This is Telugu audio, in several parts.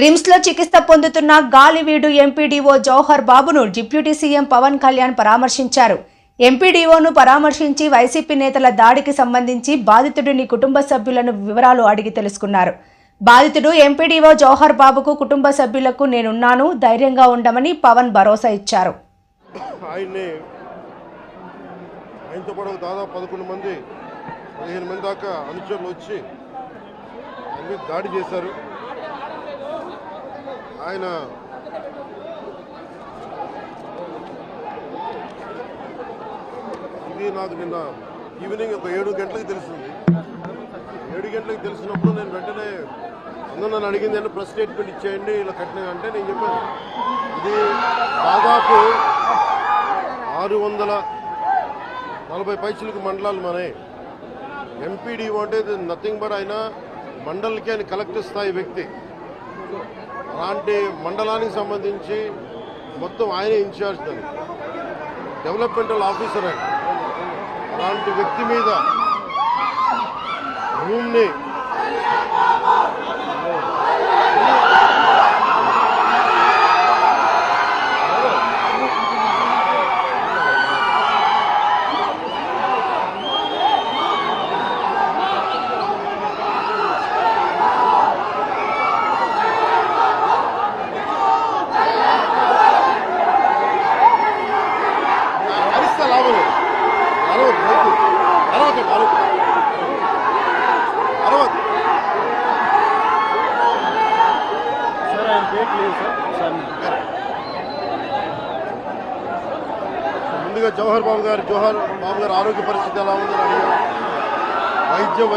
రిమ్స్లో చికిత్స పొందుతున్న గాలివీడు ఎంపీడీఓ జౌహర్ బాబును డిప్యూటీ సీఎం పవన్ కళ్యాణ్ పరామర్శించారు. ఎంపీడీఓను పరామర్శించి వైసీపీ నేతల దాడికి సంబంధించి బాధితుడిని కుటుంబ సభ్యులను వివరాలు అడిగి తెలుసుకున్నారు. బాధితుడు ఎంపీడీఓ జౌహర్ బాబుకు కుటుంబ సభ్యులకు నేనున్నాను ధైర్యంగా ఉండమని పవన్ భరోసా ఇచ్చారు. ఆయనతో పాటు దాదాపు పదకొండు మంది పదిహేను మంది దాకా అనుచరులు వచ్చి దాడి చేశారు. ఆయన. ఇది నాకు నిన్న ఈవినింగ్ ఒక ఏడు గంటలకు తెలిసింది. ఏడు గంటలకు తెలిసినప్పుడు నేను వెంటనే అందరూ నన్ను అడిగింది అంటే ప్రెస్ స్టేట్మెంట్ ఇచ్చేయండి ఇలా కట్టిన అంటే నేను చెప్పాను. ఇది దాదాపు ఆరు వందల నలభై పైసలకు మండలాలు మనే ఎంపీడీ అంటే నథింగ్ బట్ ఆయన మండలికి ఆయన కలెక్టర్ స్థాయి వ్యక్తి. అలాంటి మండలానికి సంబంధించి మొత్తం ఆయనే ఇన్ఛార్జ్ దాన్ని. డెవలప్మెంటల్ ఆఫీసర్ ఆయన. అలాంటి వ్యక్తి మీద భూమిని అరిస్తే లాభం లేదు అరవద్దు వద్దు. అరవద్దు అరవద్దు అరవద్దు సార్ ఆయన పేరు లేదు సార్ సార్ ముందుగా జవహర్ బాబు గారు జవహర్ బాబు గారు ఆరోగ్య పరిస్థితి ఎలా ఉందని అడిగారు వైద్యం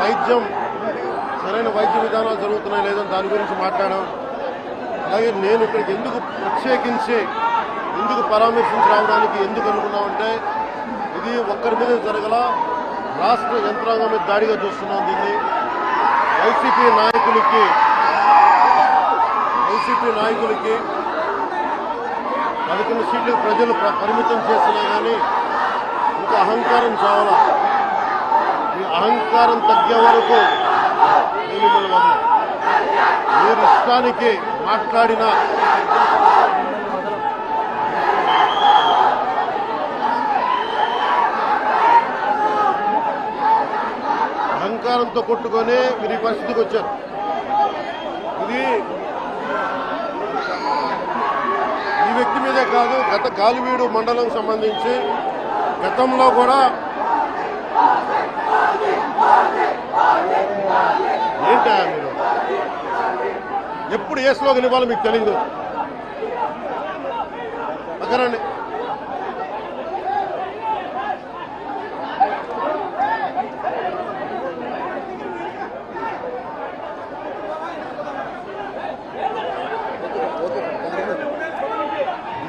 వైద్యం. సరైన వైద్య విధానాలు జరుగుతున్నాయి లేదని దాని గురించి మాట్లాడాం అలాగే నేను ఇక్కడికి ఎందుకు ప్రత్యేకించి ఎందుకు పరామర్శించి రావడానికి ఎందుకు అనుకున్నామంటే ఇది ఒక్కరి మీద జరగల రాష్ట్ర యంత్రాంగం మీద దాడిగా చూస్తున్నాం దీన్ని. వైసీపీ నాయకులకి వైసీపీ నాయకులకి పదకొండు సీట్లు ప్రజలు పరిమితం చేసినా కానీ ఇంకా అహంకారం చావాలా. ఈ అహంకారం తగ్గే వరకు మీరు ఇష్టానికి మాట్లాడిన అధికారంతో కొట్టుకొని మీరు ఈ పరిస్థితికి వచ్చారు. ఇది ఈ వ్యక్తి మీదే కాదు గత కాలివీడు మండలం సంబంధించి గతంలో కూడా ఏంటా మీరు? ఎప్పుడు ఏ స్లోగన్ ఇవ్వాలో మీకు తెలియదు పక్కనండి ఈ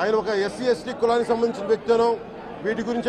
ఆయన ఒక ఎస్సీ ఎస్టీ కులానికి సంబంధించిన వ్యక్తిను వీటి గురించి